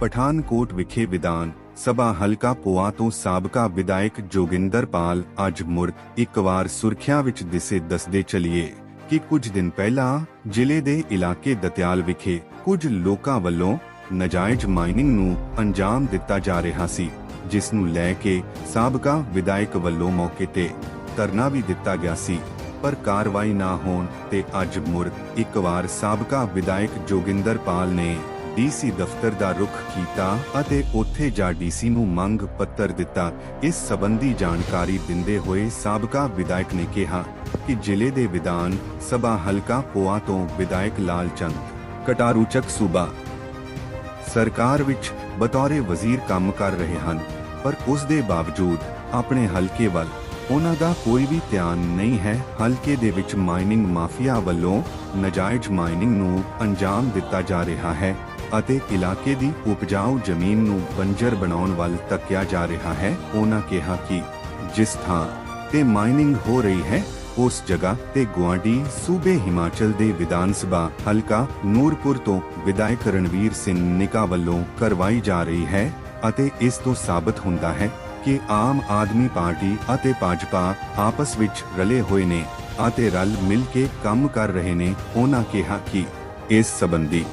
ਪਠਾਨਕੋਟ ਵਿਖੇ ਵਿਧਾਨ ਸਭਾ ਹਲਕਾ ਪੋਆ ਤੋਂ ਸਾਬਕਾ ਵਿਧਾਇਕ ਜੋਗਿੰਦਰ ਪਾਲ ਅੱਜ ਮੁੜ ਇੱਕ ਵਾਰ ਸੁਰਖੀਆਂ ਵਿੱਚ ਦਿਸੇ ਦੱਸਦੇ ਚਲੀਏ ਕਿ ਕੁਝ ਦਿਨ ਪਹਿਲਾਂ ਜ਼ਿਲ੍ਹੇ ਦੇ ਇਲਾਕੇ ਦਤਿਆਲ ਵਿਖੇ ਕੁਝ ਲੋਕਾਂ ਵੱਲੋਂ ਨਜਾਇਜ਼ ਮਾਈਨਿੰਗ ਨੂੰ ਅੰਜਾਮ ਦਿੱਤਾ ਜਾ ਰਿਹਾ ਸੀ, ਜਿਸ ਨੂੰ ਲੈ ਕੇ ਸਾਬਕਾ ਵਿਧਾਇਕ ਵੱਲੋਂ ਮੌਕੇ ਤੇ ਧਰਨਾ ਵੀ ਦਿੱਤਾ ਗਿਆ ਸੀ, ਪਰ ਕਾਰਵਾਈ ਨਾ ਹੋਣ ਤੇ ਅੱਜ ਮੁੜ ਇੱਕ ਵਾਰ ਸਾਬਕਾ ਵਿਧਾਇਕ ਜੋਗਿੰਦਰ ਪਾਲ ਨੇ ਡੀਸੀ ਦਫ਼ਤਰ ਦਾ ਰੁਖ ਕੀਤਾ ਅਤੇ ਉੱਥੇ ਜਾ ਡੀਸੀ ਨੂੰ ਮੰਗ ਪੱਤਰ ਦਿੱਤਾ। ਇਸ ਸੰਬੰਧੀ ਜਾਣਕਾਰੀ ਦਿੰਦੇ ਹੋਏ ਸਾਬਕਾ ਵਿਧਾਇਕ ਨੇ ਕਿਹਾ ਕਿ ਜ਼ਿਲ੍ਹੇ ਦੇ ਵਿਧਾਨ ਸਭਾ ਹਲਕਾ ਪੋਆ ਤੋਂ ਵਿਧਾਇਕ ਲਾਲ ਕਟਾਰੂਚਕ ਸੂਬਾ ਸਰਕਾਰ ਵਿੱਚ ਬਤੌਰੇ ਵਜ਼ੀਰ ਕੰਮ ਕਰ ਰਹੇ ਹਨ, ਪਰ ਉਸ ਦੇ ਬਾਵਜੂਦ ਆਪਣੇ ਹਲਕੇ ਵੱਲ ਉਹਨਾਂ ਦਾ ਕੋਈ ਵੀ ਧਿਆਨ ਨਹੀਂ ਹੈ। ਹਲਕੇ ਦੇ ਵਿੱਚ ਮਾਈਨਿੰਗ ਮਾਫੀਆ ਵੱਲੋਂ ਨਜਾਇਜ਼ ਮਾਈਨਿੰਗ ਨੂੰ ਅੰਜਾਮ ਦਿੱਤਾ ਜਾ ਰਿਹਾ ਹੈ। ਅਤੇ ਇਲਾਕੇ ਦੀ ਉਪਜਾਊ ਜ਼ਮੀਨ ਨੂੰ ਬੰਜਰ ਬਣਾਉਣ ਵੱਲ ਤੱਕਿਆ ਜਾ ਰਿਹਾ ਹੈ। ਉਹਨਾਂ ਕਿਹਾ ਕਿ ਜਿਸ ਥਾਂ ਤੇ ਮਾਈਨਿੰਗ ਹੋ ਰਹੀ ਹੈ, ਉਸ ਜਗ੍ਹਾ ਤੇ ਗੁਆਂਢੀ ਸੂਬੇ ਹਿਮਾਚਲ ਦੇ ਵਿਧਾਨ ਸਭਾ ਹਲਕਾ ਨੂਰਪੁਰ ਤੋਂ ਵਿਧਾਇਕ ਰਣਵੀਰ ਸਿੰਘ ਨਿਕਾ ਵੱਲੋਂ ਕਰਵਾਈ ਜਾ ਰਹੀ ਹੈ ਅਤੇ ਇਸ ਤੋਂ ਸਾਬਤ ਹੁੰਦਾ ਹੈ ਕਿ ਆਮ ਆਦਮੀ ਪਾਰਟੀ ਅਤੇ ਭਾਜਪਾ ਆਪਸ ਵਿੱਚ ਰਲੇ ਹੋਏ ਨੇ ਅਤੇ ਰਲ ਮਿਲ ਕੇ ਕੰਮ ਕਰ ਰਹੇ ਨੇ। ਉਹਨਾਂ ਕਿਹਾ ਕਿ ਇਸ ਸੰਬੰਧੀ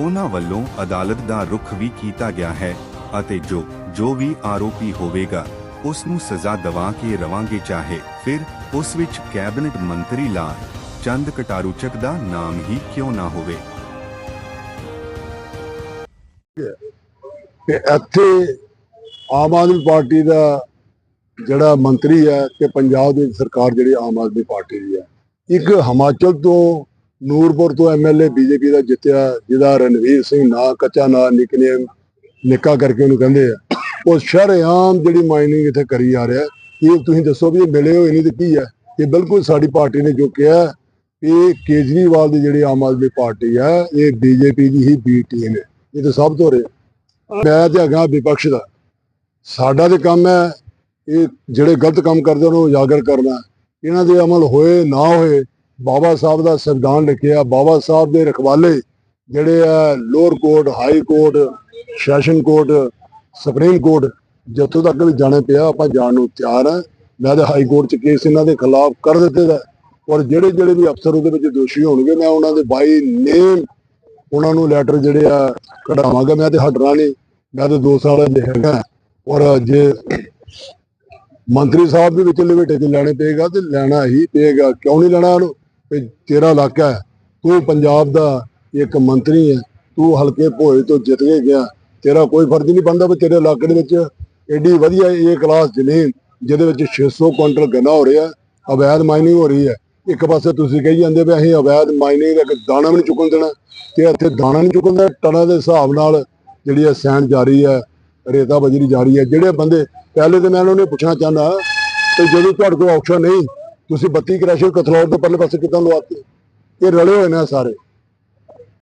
ਉਹਨਾਂ ਵੱਲੋਂ ਅਦਾਲਤ ਦਾ ਰੁਖ ਵੀ ਕੀਤਾ ਗਿਆ ਹੈ ਅਤੇ ਜੋ ਜੋ ਵੀ ਆਰੋਪੀ ਹੋਵੇਗਾ, ਉਸ ਨੂੰ ਸਜ਼ਾ ਦਵਾ ਕੇ ਰਵਾਂਗੇ ਚਾਹੇ, ਫਿਰ ਉਸ ਵਿੱਚ ਕੈਬਨਿਟ ਮੰਤਰੀ ਲਾ ਚੰਦ ਕਟਾਰੂਚਕ ਦਾ ਨਾਮ ਹੀ ਕਿਉਂ ਨਾ ਹੋਵੇ। ਕਿ ਇੱਥੇ ਆਮ ਆਦਮੀ ਪਾਰਟੀ ਦਾ ਜਿਹੜਾ ਮੰਤਰੀ ਹੈ, ਤੇ ਪੰਜਾਬ ਦੀ ਸਰਕਾਰ ਜਿਹੜੀ ਆਮ ਆਦਮੀ ਪਾਰਟੀ ਦੀ ਹੈ, ਇੱਕ ਹਿਮਾਚਲ ਤੋਂ ਨੂਰਪੁਰ ਤੋਂ ਐਮਐਲਏ ਬੀਜੇਪੀ ਦਾ ਜਿੱਤਿਆ, ਜਿਹਦਾ ਰਣਵੀਰ ਸਿੰਘ ਨਾਂ ਕੱਚਾ ਨਾਂ, ਨਿਕਨੇਮ, ਨਿੱਕਾ ਕਰਕੇ ਉਹਨੂੰ ਕਹਿੰਦੇ ਆ। ਉਹ ਸ਼ਰੇਆਮ ਜਿਹੜੀ ਮਾਈਨਿੰਗ ਇੱਥੇ ਕਰੀ ਜਾ ਰਿਹਾ, ਇਹ ਤੁਸੀਂ ਦੱਸੋ ਵੀ ਇਹ ਮਿਲੇ ਹੋਏ ਨਹੀਂ ਤੇ ਕੀ ਹੈ ਇਹ ਬਿਲਕੁਲ ਸਾਡੀ ਪਾਰਟੀ ਨੇ ਜੋ ਕਿਹਾ ਇਹ ਕੇਜਰੀਵਾਲ ਦੀ ਜਿਹੜੀ ਆਮ ਆਦਮੀ ਪਾਰਟੀ ਹੈ ਇਹ ਬੀਜੇਪੀ ਦੀ ਹੀ ਬੀ ਟੀਮ ਹੈ। ਇਹ ਤਾਂ ਸਭ ਤੋਂ ਰਿਹਾ। ਮੈਂ ਤੇ ਹੈਗਾ ਵਿਪਕਸ਼ ਦਾ। ਸਾਡਾ ਤੇ ਕੰਮ ਹੈ, ਇਹ ਜਿਹੜੇ ਗਲਤ ਕੰਮ ਕਰਦੇ ਉਹਨੂੰ ਉਜਾਗਰ ਕਰਨਾ। ਇਹਨਾਂ ਦੇ ਅਮਲ ਹੋਏ, ਨਾ ਹੋਏ ਬਾਬਾ ਸਾਹਿਬ ਦਾ ਸੰਵਿਧਾਨ ਲਿਖਿਆ, ਬਾਬਾ ਸਾਹਿਬ ਦੇ ਰਖਵਾਲੇ ਜਿਹੜੇ ਆ, lower court, high court, session court, supreme court, ਜਿੱਥੋਂ ਤੱਕ ਵੀ ਜਾਣੇ ਪਿਆ, ਆਪਾਂ ਜਾਣ ਨੂੰ ਤਿਆਰ ਆ। ਮੈਂ ਤੇ ਹਾਈ ਕੋਰਟ 'ਚ ਕੇਸ ਇਹਨਾਂ ਦੇ ਖਿਲਾਫ ਕਰ ਦਿੱਤੇ ਦਾ। ਔਰ ਜਿਹੜੇ ਜਿਹੜੇ ਵੀ ਅਫਸਰ ਉਹਦੇ ਵਿੱਚ ਦੋਸ਼ੀ ਹੋਣਗੇ, ਮੈਂ ਉਹਨਾਂ ਦੇ ਬਾਈ ਨੇਮ ਉਹਨਾਂ ਨੂੰ ਲੈਟਰ ਜਿਹੜੇ ਆ, ਕਢਾਵਾਂਗਾ। ਮੈਂ ਤੇ ਹਟਣਾ ਨਹੀਂ। ਮੈਂ ਤੇ 2 ਸਾਲ ਦੇ ਹੈਗਾ। ਔਰ ਜੇ ਮੰਤਰੀ ਸਾਹਿਬ ਦੇ ਵਿੱਚ ਲਵੇਟੇ ਤੇ ਲੈਣੇ ਪਏਗਾ ਤੇ ਲੈਣਾ ਹੀ ਪਏਗਾ। ਕਿਉਂ ਨਹੀਂ ਲੈਣਾ ਉਹਨੂੰ ਵੀ ਤੇਰਾ ਇਲਾਕਾ ਹੈ, ਤੂੰ ਪੰਜਾਬ ਦਾ ਇੱਕ ਮੰਤਰੀ ਹੈ, ਤੂੰ ਹਲਕੇ ਭੋਏ ਤੋਂ ਜਿੱਤ ਕੇ ਗਿਆ, ਤੇਰਾ ਕੋਈ ਫਰਜ਼ ਨਹੀਂ ਬਣਦਾ ਵੀ ਤੇਰੇ ਇਲਾਕੇ ਦੇ ਵਿੱਚ ਐਡੀ ਵਧੀਆ ਇਹ ਕਲਾਸ ਜ਼ਮੀਨ ਜਿਹਦੇ ਵਿੱਚ 600 ਕੁਇੰਟਲ ਗੰਨਾ ਹੋ ਰਿਹਾ, ਅਵੈਧ ਮਾਈਨਿੰਗ ਹੋ ਰਹੀ ਹੈ। ਇੱਕ ਪਾਸੇ ਤੁਸੀਂ ਕਹੀ ਜਾਂਦੇ ਵੀ ਅਸੀਂ ਅਵੈਧ ਮਾਈਨਿੰਗ ਦਾ ਦਾਣਾ ਵੀ ਨਹੀਂ ਚੁੱਕਣ ਦੇਣਾ, ਤੇ ਇੱਥੇ ਦਾਣਾ ਨਹੀਂ ਚੁੱਕਣ ਦਾ ਟਨਾਂ ਦੇ ਹਿਸਾਬ ਨਾਲ ਜਿਹੜੀ ਹੈ ਸੈਂਡ ਜਾਰੀ ਹੈ, ਰੇਤਾ ਬਜਰੀ ਜਾਰੀ ਹੈ। ਜਿਹੜੇ ਬੰਦੇ, ਪਹਿਲੇ ਤੇ ਮੈਂ ਉਹਨਾਂ ਨੂੰ ਪੁੱਛਣਾ ਚਾਹੁੰਦਾ ਕਿ ਜਦੋਂ ਤੁਹਾਡੇ ਕੋਲ ਆਪਸ਼ਨ ਨਹੀਂ ਤੁਸੀਂ 32 ਕ੍ਰੈਸ਼ਰ ਕਥਲੌਰ ਦੇ ਪਰਲੇ ਪਾਸੇ ਕਿੱਦਾਂ ਲਵਾਤੇ? ਇਹ ਰਲੇ ਹੋਏ ਨੇ ਸਾਰੇ।